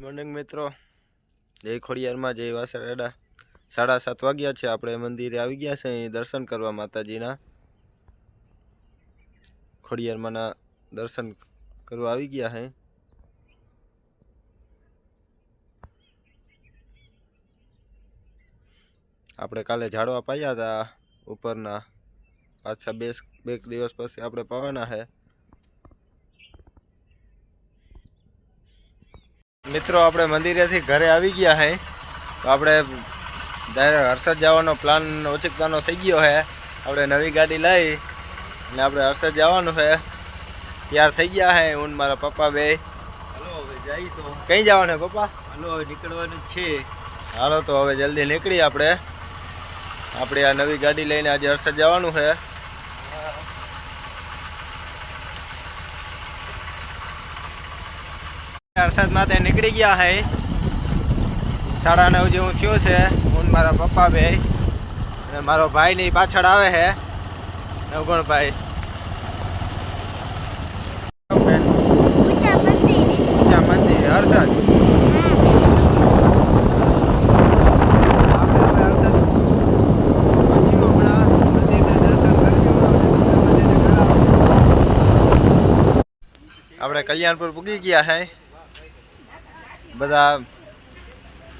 Morning મિત્રો. જય ખોડિયારમાં, જય વાસરડા. સાડા સાત વાગ્યા છે, આપણે મંદિરે આવી ગયા છે, અહીં દર્શન કરવા માતાજીના. ખોડિયારમાંના દર્શન કરવા આવી ગયા છે. આપણે કાલે ઝાડવા પાયા હતા ઉપરના. પાછા બે બે દિવસ પછી આપણે પાવાના છે. મિત્રો આપણે મંદિરેથી ઘરે આવી ગયા હે. તો આપણે હર્ષદ જવાનો પ્લાન ઓચિકતાનો થઈ ગયો છે આપણે નવી ગાડી લઈ અને આપણે હર્ષદ જવાનું છે તૈયાર થઈ ગયા હે હું મારા પપ્પા બે. હલો હવે જાય તો. કઈ જવાનું છે પપ્પા? હલો હવે નીકળવાનું છે. હાલો તો હવે જલ્દી નીકળી આપણે. આપણે આ નવી ગાડી લઈને આજે હર્ષદ જવાનું છે હર્ષદ માટે નીકળી ગયા હે. સાડા નવ જેવું થયું છે. હું મારા પપ્પા બે. અને મારો ભાઈ ની પાછળ આવે છે નવગુણભાઈ. ઊંચા મંદિર. હર્ષદ. આપણે કલ્યાણપુર પૂગી ગયા છે બધા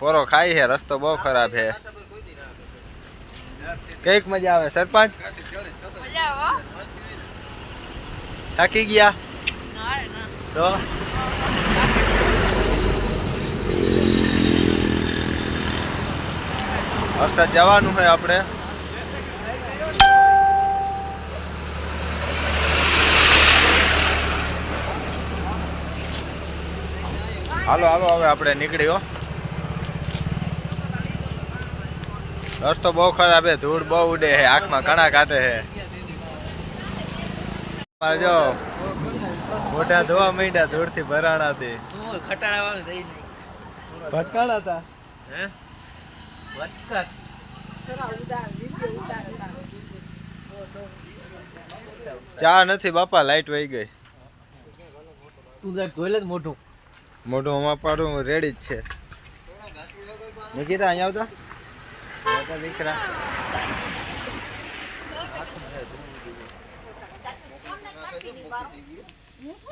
પોરો ખાય છે રસ્તો બહુ ખરાબ છે. કંઈક મજા આવે સરપંચ? થાકી ગયા? તો? વરસાદ જવાનું હોય આપણે. હાલો હાલો હવે આપણે નીકળ્યો રસ્તો બહુ ખરાબ છે ધૂળ બહુ ઉડે છે આંખમાં કણા કાઢે છે. જો મોઢા ધોવા માંડ્યા ધૂળથી થી ભરાણા થી ભટકાણા હતા? ચા નથી બાપા લાઈટ વહી ગઈ. તું તાર ધોઈલે જ મોઢું અમા પાડું રેડી જ છે. નિકિતા, અહીંયા આવતા? દીકરા.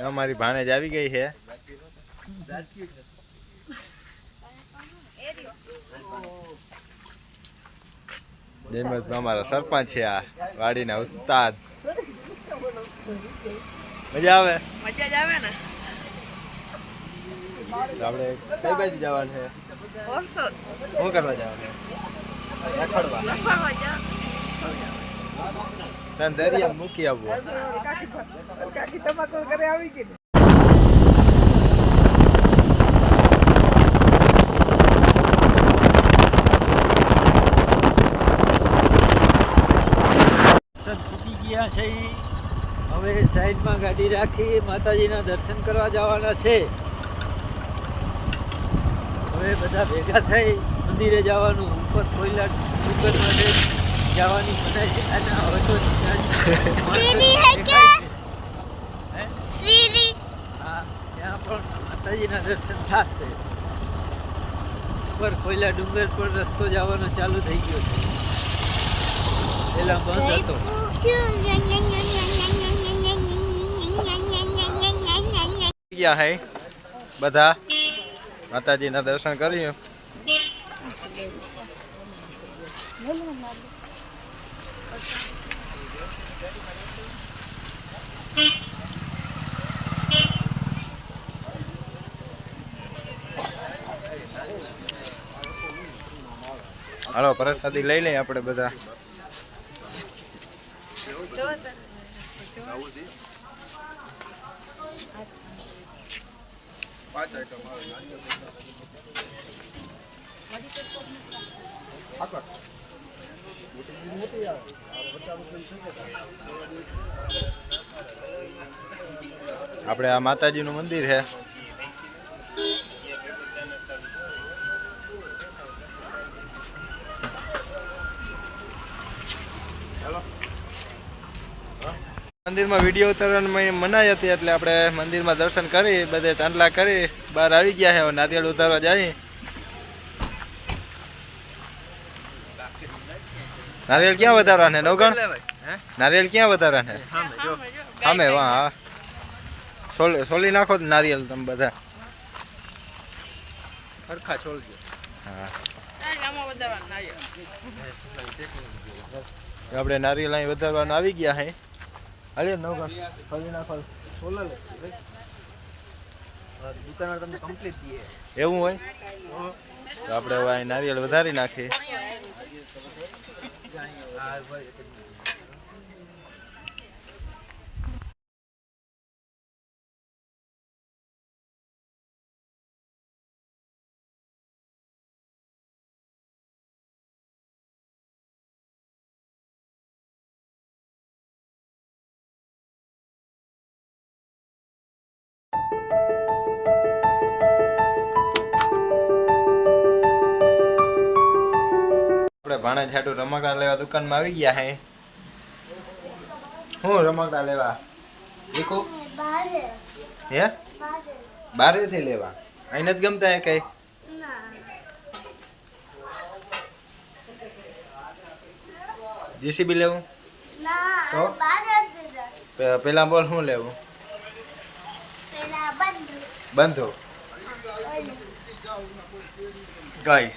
અમારી ભાણેજ આવી ગઈ છે. જેમત અમારા સરપંચ છે આ વાડીના ઉસ્તાદ. મજા આવે? મજા જ આવે ને? આપણે કઈ બાજુ જવાનું છે? શું કરવા જવાનું દરિયા મૂકી આવવું કાકી ઘરે આવી ગઈ. ગયા છે. હવે સાઈડમાં ગાડી રાખી માતાજીના દર્શન કરવા જવાના છે. હવે બધા ભેગા થઈ મંદિરે જવાનું ઉપર કોયલા ડુંગર માટે જવાની મનાય છે. અને હવે તો સીડી હે કે? સીરી હા? ત્યાં પણ માતાજીના દર્શન થશે. ઉપર કોયલા ડુંગર પર રસ્તો જવાનો ચાલુ થઈ ગયો છે. પેલા બંધ હતો. ગયા હે બધા? માતાજીના દર્શન કર્યું હાલો પ્રસાદી લઈ લઈએ આપણે બધા. આપણે આ માતાજીનું મંદિર છે. મંદિરમાં વીડિયો ઉતારવાની મનાઈ હતી એટલે આપણે મંદિરમાં દર્શન કરી બધે ચાંદલા કરી બહાર આવી ગયા છે હવે નારિયેળ ઉતારવા જાય. નારિયેળ ક્યાં વધારવા ને નવગણ? નારિયેળ ક્યાં વધારવા ને સામે વાહ હા. સોલી સોલી નાખો નારિયેળ તમે બધા. સરખા છોડજો હા. આપણે નારિયેળ અહીં વધારવાનું આવી ગયા હે. હાલે નવગણ સોલી નાખો. દુકાનવાળા તમને કમ્પ્લીટ દઈએ એવું હોય? તો આપણે નારિયેળ વધારી નાખીએ. આપણે ભાણે છાટું રમકડા લેવા દુકાનમાં આવી ગયા હે. હું રમકડા લેવા? દેખો હે? બારેથી લેવા? અહીં નથી ગમતા એ કઈ? જીસીબી લેવું? તો? પે- પેલા બોલ શું લેવું? બંધો. કઈ?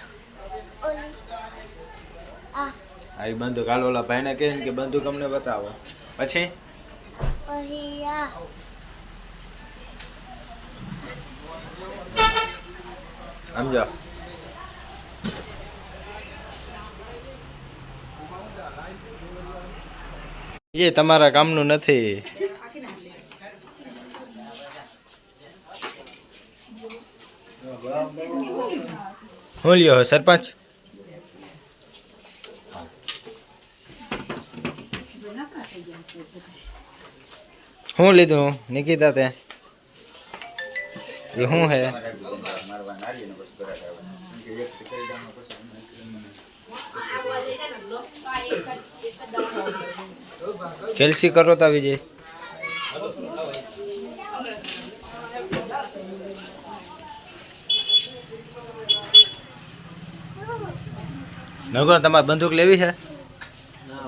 આ બંદૂક હાલ ઓલા ભાઈને કહે ને કે બંદૂક અમને બતાવો. પછી? સમજો. એ તમારા કામનું નથી. હું લ્યો સરપંચ? શું લીધું નિકિતા તે એ શું હે કેલ્સી કરો તા વિજય નગર તમારે બંદૂક લેવી છે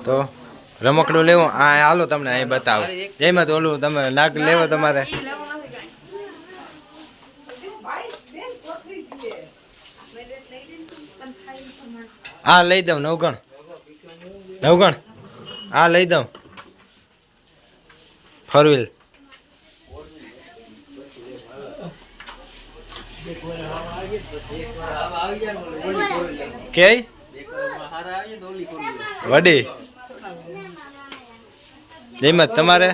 તો રમકડું લેવું? આ હાલો તમને અહીં બતાવો. એમાં તો ઓલું તમે નાક લેવો તમારે. આ લઈ દઉં નવગણ. નવગણ. આ લઈ દઉં. ફોર વ્હીલ કે વડી. જયમત તમારે?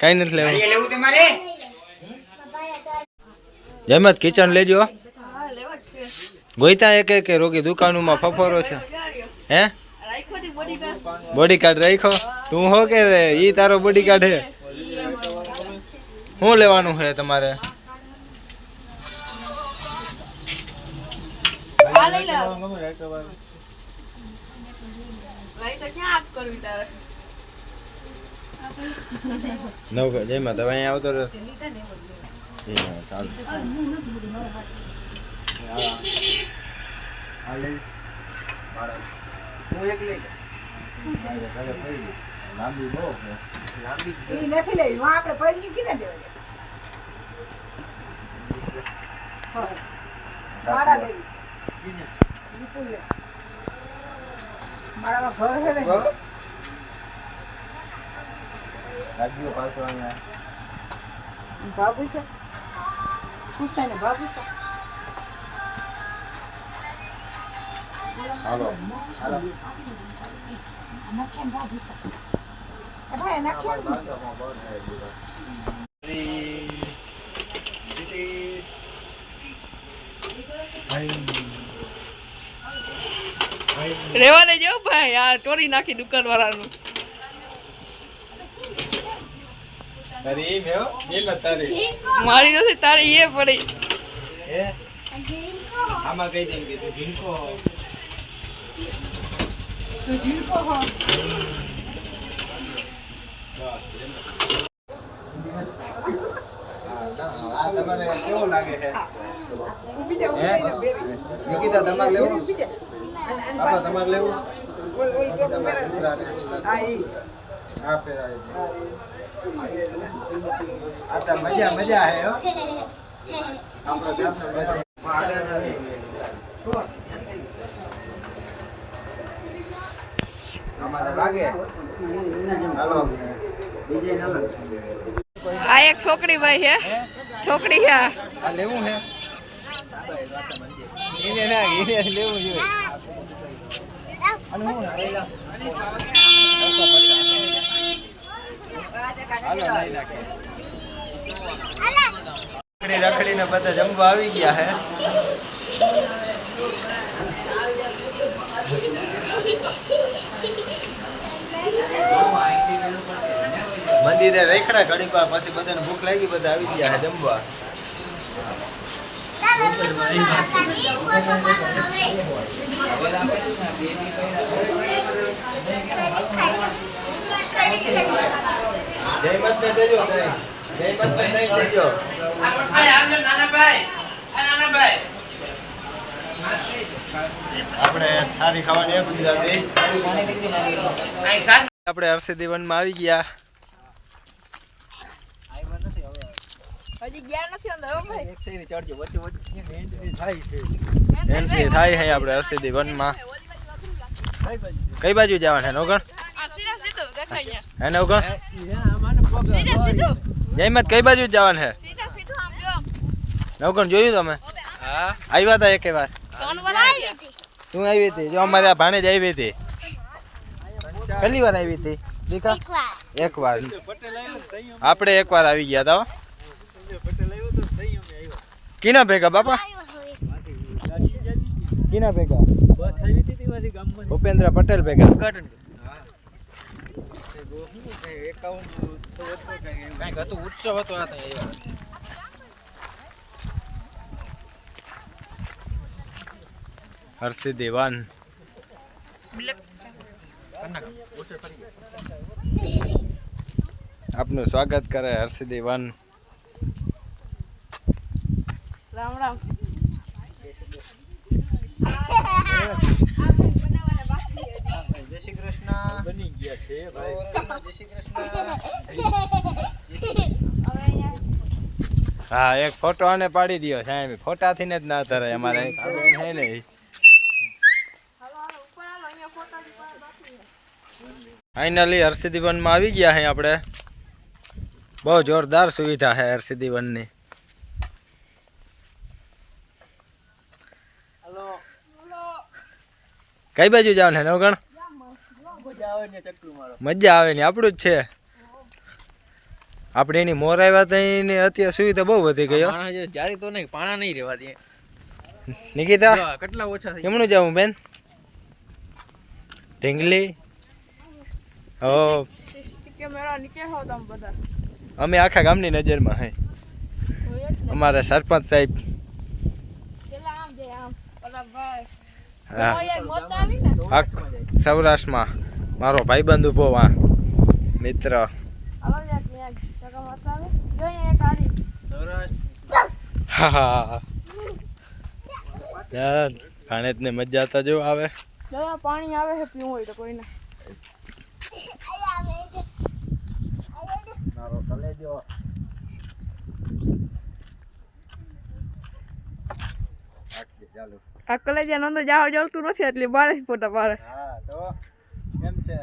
કઈ નથી લેવું. જયમત કિચન લેજો. લેવા ગોઈતા એક એક રોગી દુકાનોમાં ફફોરો છે. હે. બોડી કાર્ડ રાખ્યો? તું હો કે ઈ તારો બોડી કાર્ડ હે શું લેવાનું છે તમારે? આ લઈ લે. ભાઈ તો ક્યાં આપ કરવી તારે? નવ જેમાં તમે અહીંયા આવતો રહ્યો. ચાલો. નથી લેવી. આપણે પડી ગઈ ને દેવા ભાડા લેવી વિપુલ મારામાં ઘર? છે ને રાજ્યો પાછો અહીંયા. બાબુ છે? ખુશ થાય ને બાબુ છે? હાલો. હાલો. એ ભાઈ નાખી રેવા દે જો ભાઈ આ તોડી નાખી દુકાન વાળાનું તારી ઈ મેં હો, જેમાં તારી મારી નથી તારી એ પડી. હે? આમાં કઈ દેમ કે તું ઝીણકો હો. તમારે હે? નિકિતા લેવું? બાપા તમારે લેવું. હા ફેરાવી દે. આ તો મજા મજા હે હો આપણો ગામનો મજા અમારે લાગે હાલો આ એક છોકરી ભાઈ છે. છોકરી છે. આ. આ લેવું હે? એને ના એને લેવું જોઈએ. અને હું હાલો લઈ નાખે રખડી રખડીને બધા જમવા આવી ગયા હે મંદિરે રેખડા ઘડીક વાર પછી બધાને ભૂખ લાગી, બધા આવી ગયા હે જમવા. જય મત ને દેજો આપણે ખાવાની ગુજરાતી આપણે આવી ગયા. હજી ગયા નથી અંદર ભાઈ. એન્ટ્રી થાય છે. આપણે હર્ષદી વનમાં કઈ બાજુ જવાનું છે નોગણ હે નવગણ સીધા સીધું. જયમત કઈ બાજુ જવાનું છે સીધા સીધું આમ જો. નવગણ જોયું તમે? આવ્યા હતા એકે વાર. વાર આવી ગયા. તું આવી હતી. જો અમારે આ ભાણેજ આવી હતી. પહેલી વાર આવી હતી. દીકા એક વાર. આપણે એક વાર આવી ગયા હતા કિના કીના ભેગા બાપા? કીના ભેગા? ભૂપેન્દ્ર પટેલ ભેગા. ઉત્સવ હતો આ ત્યાં હર્ષિ દેવાન આપનું સ્વાગત કરે હર્ષિ દેવાન રામ રામ. જય શ્રી કૃષ્ણ બની ગયા છે ભાઈ. જય શ્રી કૃષ્ણ. હા એક ફોટો આને પાડી દ્યો સાહેબ. ફોટાથી ને જ ના તરે અમારે હે ને. ફાઇનલી હર્ષિદી વનમાં આવી ગયા છે આપણે. બહુ જોરદાર સુવિધા છે હર્ષિદી વનની કઈ બાજુ જવાનું છે નવગણ? મજા આવે ને ચક્કુ મારો. મજા આવે ને આપણું જ છે. આપણે એની મોર આવ્યા તો એની અત્યારે સુવિધા બહુ વધી ગઈ હો. જારી તો નહીં પાણા નહીં રહેવા દે. નિકિતા કેટલા ઓછા એમનું કેમનું જાવું બેન. ઢીંગલી. ઓ. કેમેરા નીચે હો તમે બધા અમે આખા ગામની નજરમાં હે. અમારા સરપંચ સાહેબ. સૌરાષ્ટ્રમાં. મારો ભાઈબંધ ઊભો વા મિત્ર. હાલો યાર ત્યાં ટકા મોત આવે જો અહીંયા એક આરી સૌરાષ્ટ્ર હા હા યાર ભાણેજને મજા તો જો આવે. જો પાણી આવે છે પીવું હોય તો કોઈને મારો કલેજો ચાલો આ કલેજા નંદ જાવ જલતું નથી એટલે બારે ફોટા પાડે. હા તો કેમ છે.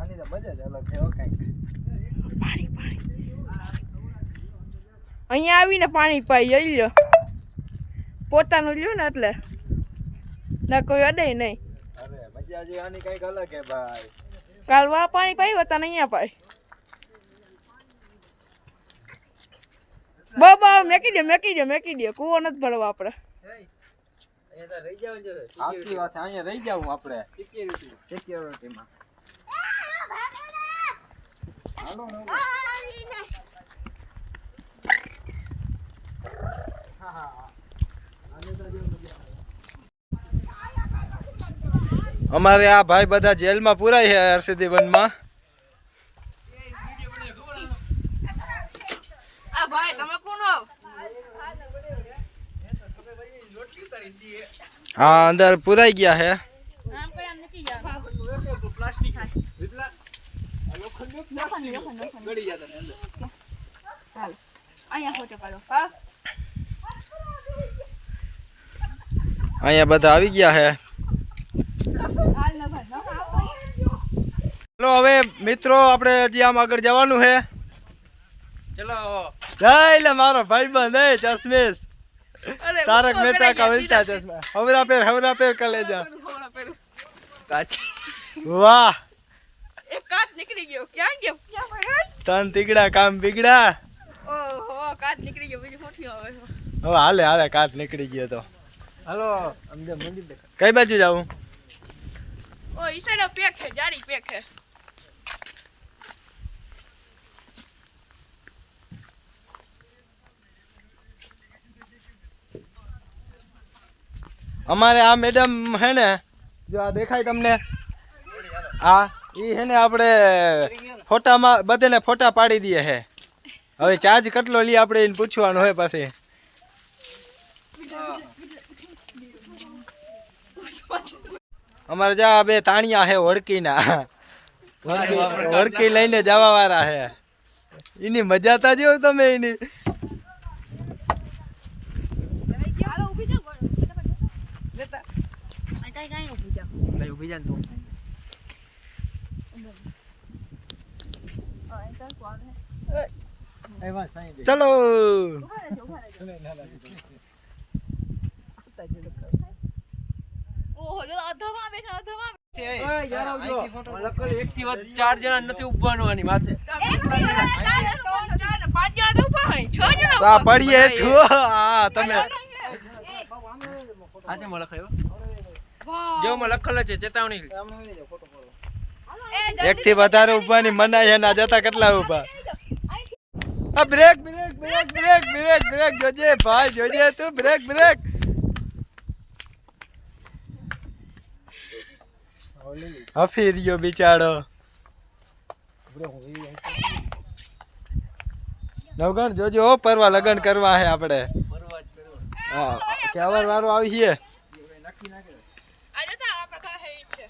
આની તો મજા જ અલગ છે પાણી પાણી અહીંયા આવીને પાણી પાઈ જઈ લો પોતાનું લ્યો ને એટલે. ના કોઈ અડે નહીં. અરે મજા જે આની કંઈક અલગ હે ભાઈ. કાલ વા પાણી પાઈ હતા અહીંયા પાઈ. બા બા મેકી દે મેકી દે મેકી દે. કૂવો નથી ભરવા આપણે. અહીંયા તો રહી જાવ જો આખી વાત અહીંયા રહી જાવું આપણે. સિક્યુરિટી સિક્યોરિટીમાં અમારે આ ભાઈ બધા જેલમાં પુરાય છે હરસિદ્ધિ વનમાં આ ભાઈ તમે કોણ આવ હા અંદર પુરાઈ ગયા હા. અહીંયા બધા આવી ગયા છે હાલ ચલો હવે મિત્રો આપણે હજી આમ આગળ જવાનું છે ચલો. જય એટલે મારો ભાઈબંધ હે ચશ્મેશ તારક મહેતા કા ઉલ્ટા ચશ્મા હવરા પેર હવરા પેર કલેજા વાહ એક કાચ નીકળી ગયો ક્યાં ગયો ક્યાં ભાઈ તન તીગડા કામ બીગડા ઓહો કાચ નીકળી ગયો બીજી મોટી આવે છે. હવે હાલે હાલે કાચ નીકળી ગયો તો હાલો અમને મંદિર દેખાય. કઈ બાજુ જાવું? ઓ ઈ સાઈડ પેક છે જાડી પેક છે. અમારે આ મેડમ હે ને જો આ દેખાય તમને? આ એ હે ને આપણે ફોટામાં બધાને ફોટા પાડી દઈએ હે. હવે ચાર્જ કેટલો લઈએ આપણે એને પૂછવાનું હોય પાસે અમારે જા બે તાણિયા હે ઓળકીના ઓળકી ઓળકી લઈને જવા વાળા હે. એની મજા તા જેવું તમે એની હાલો ઊભી જાઓ લેતા આ કાઈ કાઈ ઊભી જાઓ લઈ ઊભી જા તું ચલો ચાર જણા નથી ઉભવાનું માથે વાત બે ચાર ત્રણ ચાર ને પાંચ જણા તો ઊભા હોય છ જણા તો આ પડીએ છું હા તમે આજે લખાયો જેમાં લખેલ છે ચેતવણી. એક થી વધારે ઉભાની મનાય એના જતા કેટલા ઊભા આ brake brake brake brake brake brake જોજે ભાઈ જોજે તું બ્રેક બ્રેક હફી રહ્યો બિચારો. નવગણ જોજો હો પરવા લગન કરવા હે આપણે. હા કેવર વારો આવી છે આ જતા આ પ્રકાર હે ઈ છે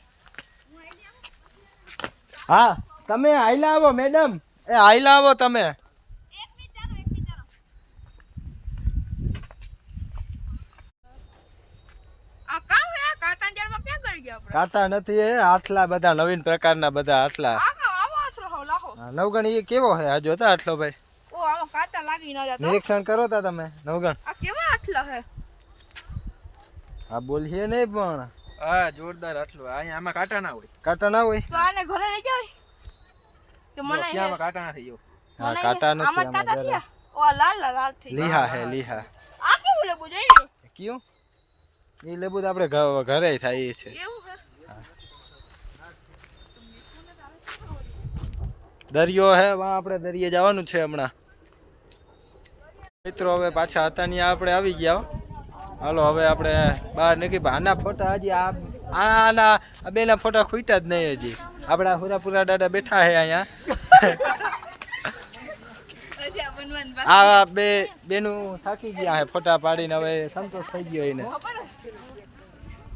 હા તમે આઈલા આવો મેડમ. એ આઈલા આવો તમે. કાંટા નથી એ આથલા બધા નવીન પ્રકારના બધા હાથલા. આ કામ આવો આથરો હો લાહો. હા, નવગણ એ કેવો હે? આ જોતા આટલો ભાઈ? કાતા નિરીક્ષણ કરો તા તમે નવગણ. કેવા આટલા હે? હા બોલીએ નહીં પણ. હા જોરદાર આટલું. અહીંયા આમાં કાંટા ના હોય. કાંટા ના હોય? તો આને ઘરે લઈ જાવ કે મને ક્યાંમાં કાંટા નથી જો હા કાંટા નથી આમાં કાંટા છે? થયા ઓ લાલ લાલ થઈ લીહા હે લીહા. આ કેવું લેબુ જોઈ કયું? એ લેબુ તો આપણે ઘરે થાય છે. દરિયો હે વાં આપણે દરિયે જવાનું છે હમણાં. મિત્રો હવે પાછા હતા ત્યાં આપણે આવી ગયા હો. હાલો, હવે આપણે બહાર નીકળી આના ફોટા હજી આ આના આ બેના ફોટા ખૂટ્યા જ નહીં હજી. આપણા હુરાપુરા દાદા બેઠા હે અહીંયા. આ બે બેનું થાકી ગયા હે ફોટા પાડીને, હવે સંતોષ થઈ ગયો એને.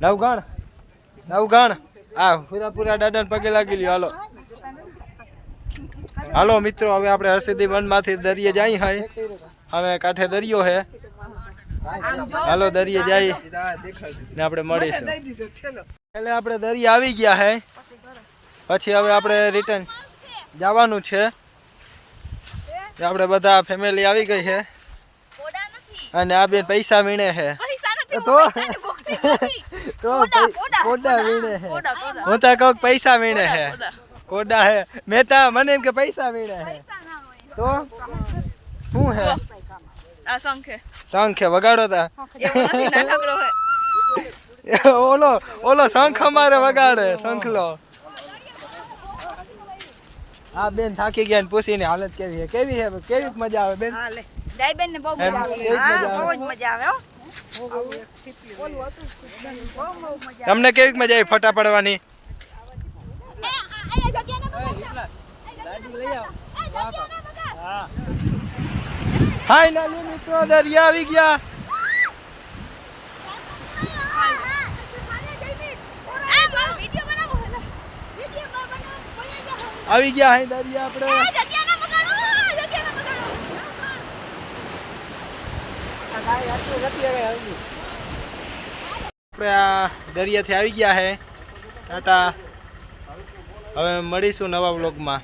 નવગણ? નવગણ? આ હુરાપુરા દાદાને પગે લાગી હાલો. હાલો મિત્રો, હવે આપણે હરસિદ્ધિ વનમાંથી દરિયે જાય હે હવે કાંઠે દરિયો હે હાલો દરિયે જાય. ને આપણે મળીશું. એટલે આપણે દરિયા આવી ગયા હે. પછી હવે આપણે રિટર્ન જવાનું છે. આપણે બધા ફેમિલી આવી ગઈ છે અને આ બેન પૈસા વીણે છે પૈસા તો પૈસાની તો કોડા, પૈ- કોડા. કોડા વીણે છે કોડા, કોડા. હું તો કહું પૈસા વીણે છે કોડા. હે. મહેતા મને એમ કે પૈસા વીણે છે તો? શું હે? આ હે. શંખ હે વગાડો તા એવો નથી નાનકડો હે. ઓલો ઓલો શંખ અમારે વગાડે શંખલો આ બેન થાકી ગયા ને પૂછીને હાલત કેવી છે? કેવી છે? કેવી મજા આવે બેન? ડાયબેન ને બહુ એમ. મજા આવે કેવી મજા આવે? બહુ જ મજા આવે હો. તમને કેવી મજા આવી ફટા પડવાની? ફાઇનલી મિત્રો દરિયા આવી ગયા. આવી ગયા હે દરિયા આપણે. આપણે આ દરિયાથી આવી ગયા હે. ટાટા. હવે મળીશું નવા બ્લોગમાં